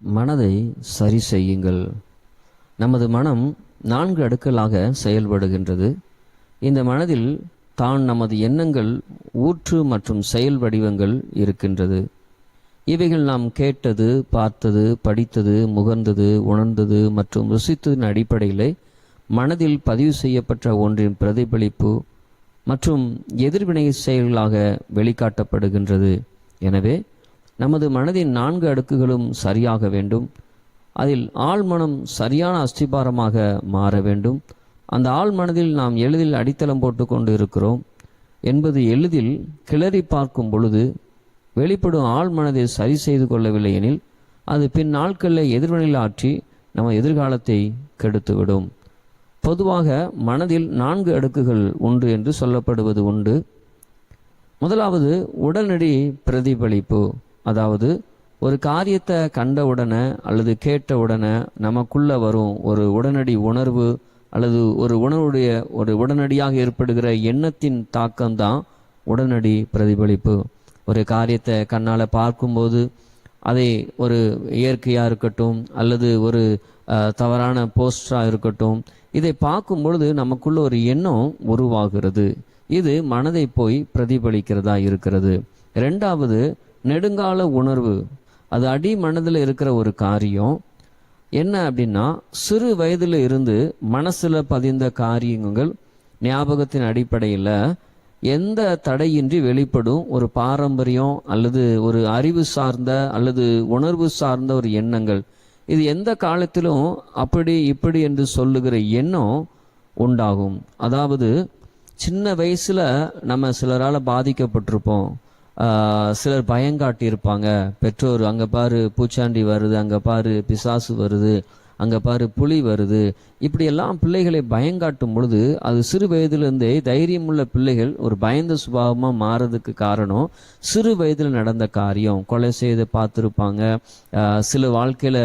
மனதை சரி செய்யுங்கள். நமது மனம் நான்கு அடுக்களாக செயல்படுகின்றது. இந்த மனதில் தான் நமது எண்ணங்கள் ஊற்று மற்றும் செயல் வடிவங்கள் இருக்கின்றது. இவைகள் நாம் கேட்டது பார்த்தது படித்தது முகர்ந்தது உணர்ந்தது மற்றும் ருசித்ததின் அடிப்படையிலே மனதில் பதிவு செய்யப்பட்ட ஒன்றின் பிரதிபலிப்பு மற்றும் எதிர்வினை செயல்களாக வெளிக்காட்டப்படுகின்றது. எனவே நமது மனதின் நான்கு அடுக்குகளும் சரியாக வேண்டும். அதில் ஆழ்மனம் சரியான அஸ்திபாரமாக மாற வேண்டும். அந்த ஆள் மனதில் நாம் எளிதில் அடித்தளம் போட்டு கொண்டு இருக்கிறோம் என்பது எளிதில் கிளறி பார்க்கும் பொழுது வெளிப்படும் ஆள் மனதை சரி செய்து கொள்ளவில்லை எனில் அது பின் நாட்களில் எதிர்வினையில் ஆற்றி நம்ம எதிர்காலத்தை கெடுத்துவிடும். பொதுவாக மனதில் நான்கு அடுக்குகள் உண்டு என்று சொல்லப்படுவது உண்டு. முதலாவது உடனடி பிரதிபலிப்பு. அதாவது ஒரு காரியத்தை கண்ட உடனே அல்லது கேட்ட உடனே நமக்குள்ள வரும் ஒரு உடனடி உணர்வு அல்லது ஒரு உணர்வுடைய ஒரு உடனடியாக ஏற்படுகிற எண்ணத்தின் தாக்கம்தான் உடனடி பிரதிபலிப்பு. ஒரு காரியத்தை கண்ணால் பார்க்கும்போது அதை ஒரு இயற்கையாக இருக்கட்டும் அல்லது ஒரு தவறான போஸ்டராக இருக்கட்டும் இதை பார்க்கும் பொழுது நமக்குள்ள ஒரு எண்ணம் உருவாகிறது. இது மனதை போய் பிரதிபலிக்கிறதா இருக்கிறது. ரெண்டாவது நெடுங்கால உணர்வு அது அடி மனதில் இருக்கிற ஒரு காரியம். என்ன அப்படின்னா சிறு வயதில் இருந்து மனசில் பதிந்த காரியங்கள் ஞாபகத்தின் அடிப்படையில் எந்த தடையின்றி வெளிப்படும் ஒரு பாரம்பரியம் அல்லது ஒரு அறிவு சார்ந்த அல்லது உணர்வு சார்ந்த ஒரு எண்ணங்கள். இது எந்த காலத்திலும் அப்படி இப்படி என்று சொல்லுகிற எண்ணம் உண்டாகும். அதாவது சின்ன வயசில் நம்ம சிலரால் பாதிக்கப்பட்டிருப்போம். சிலர் பயங்காட்டியிருப்பாங்க பெற்றோர் அங்கே பாரு பூச்சாண்டி வருது அங்கே பாரு பிசாசு வருது அங்கே பாரு புலி வருது. இப்படியெல்லாம் பிள்ளைகளை பயங்காட்டும் பொழுது அது சிறு வயதிலிருந்தே தைரியமுள்ள பிள்ளைகள் ஒரு பயந்த சுபாவமாக மாறதுக்கு காரணம் சிறு வயதில் நடந்த காரியம். கொலை செய்து பார்த்துருப்பாங்க. சில வாழ்க்கையில்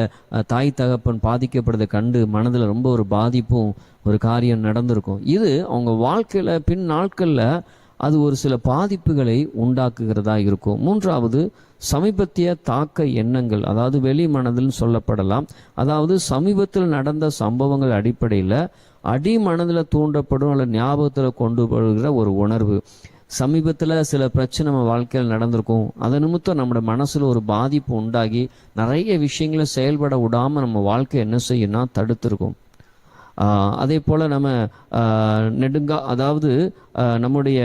தாய் தகப்பன் பாதிக்கப்படுறதை கண்டு மனதில் ரொம்ப ஒரு பாதிப்பும் ஒரு காரியம் நடந்திருக்கும். இது அவங்க வாழ்க்கையில் பின் நாட்களில் அது ஒரு சில பாதிப்புகளை உண்டாக்குகிறதா இருக்கும். மூன்றாவது சமீபத்திய தாக்க எண்ணங்கள் அதாவது வெளி மனதில் சொல்லப்படலாம். அதாவது சமீபத்தில் நடந்த சம்பவங்கள் அடிப்படையில் அடி மனதில் தூண்டப்படும் அல்லது ஞாபகத்தில் கொண்டு வருகிற ஒரு உணர்வு. சமீபத்தில் சில பிரச்சனை நம்ம வாழ்க்கையில் நடந்திருக்கும். அதை நிமித்தம் நம்மளோட மனசில் ஒரு பாதிப்பு உண்டாகி நிறைய விஷயங்களை செயல்பட விடாமல் நம்ம வாழ்க்கை என்ன செய்யும்னா தடுத்திருக்கும். அதே போல் நம்ம நெடுங்கா அதாவது நம்முடைய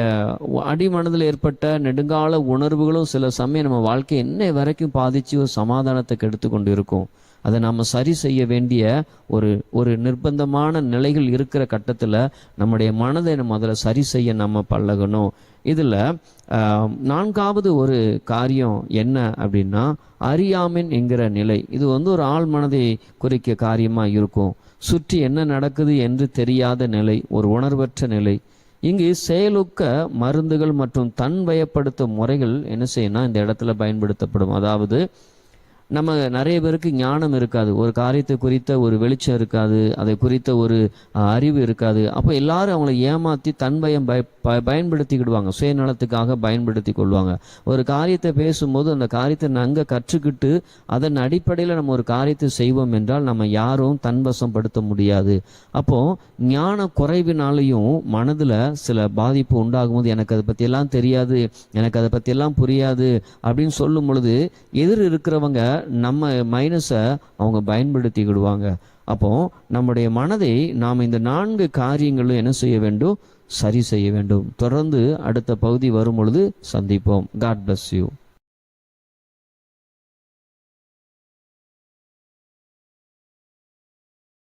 அடிமனதில் ஏற்பட்ட நெடுங்கால உணர்வுகளும் சில சமயம் நம்ம வாழ்க்கையை என்ன வரைக்கும் பாதிச்சு ஒரு சமாதானத்தை கெடுத்து கொண்டு இருக்கும் அதை நாம் சரி செய்ய வேண்டிய ஒரு ஒரு நிர்பந்தமான நிலைகள் இருக்கிற கட்டத்தில் நம்முடைய மனதை நம்ம அதில் சரி செய்ய நம்ம பழகணும். இதில் நான்காவது ஒரு காரியம் என்ன அப்படின்னா அறியாமின் என்கிற நிலை. இது வந்து ஒரு ஆள் மனதை குறிக்க காரியமாக இருக்கும். சுற்றி என்ன நடக்குது என்று தெரியாத நிலை ஒரு உணர்வற்ற நிலை. இங்கு செயலுக்க மருந்துகள் மற்றும் தன் வயப்படுத்தும் முறைகள் என்ன செய்யணும் இந்த இடத்துல பயன்படுத்தப்படும். அதாவது நம்ம நிறைய பேருக்கு ஞானம் இருக்காது. ஒரு காரியத்தை குறித்த ஒரு வெளிச்சம் இருக்காது. அதை குறித்த ஒரு அறிவு இருக்காது. அப்போ எல்லாரும் அவங்கள ஏமாற்றி தன்பயம் பய ப- பயன்படுத்திக்கிடுவாங்க. சுயநலத்துக்காக பயன்படுத்தி கொள்வாங்க. ஒரு காரியத்தை பேசும்போது அந்த காரியத்தை நாங்கள் கற்றுக்கிட்டு அதன் அடிப்படையில் நம்ம ஒரு காரியத்தை செய்வோம் என்றால் நம்ம யாரும் தன்வசம் படுத்த முடியாது. அப்போ ஞான குறைவினாலையும் மனதில் சில பாதிப்பு உண்டாகும் போது எனக்கு அதை பற்றியெல்லாம் தெரியாது எனக்கு அதை பற்றியெல்லாம் புரியாது அப்படின்னு சொல்லும் பொழுது எதிர் இருக்கிறவங்க நம்ம மைனஸை அவங்க பயன்படுத்திக்கிடுவாங்க. அப்போ நம்முடைய மனதை நாம் இந்த நான்கு காரியங்களும் என்ன செய்ய வேண்டும்? சரி செய்ய வேண்டும். தொடர்ந்து அடுத்த பகுதி வரும் பொழுது சந்திப்போம். God bless you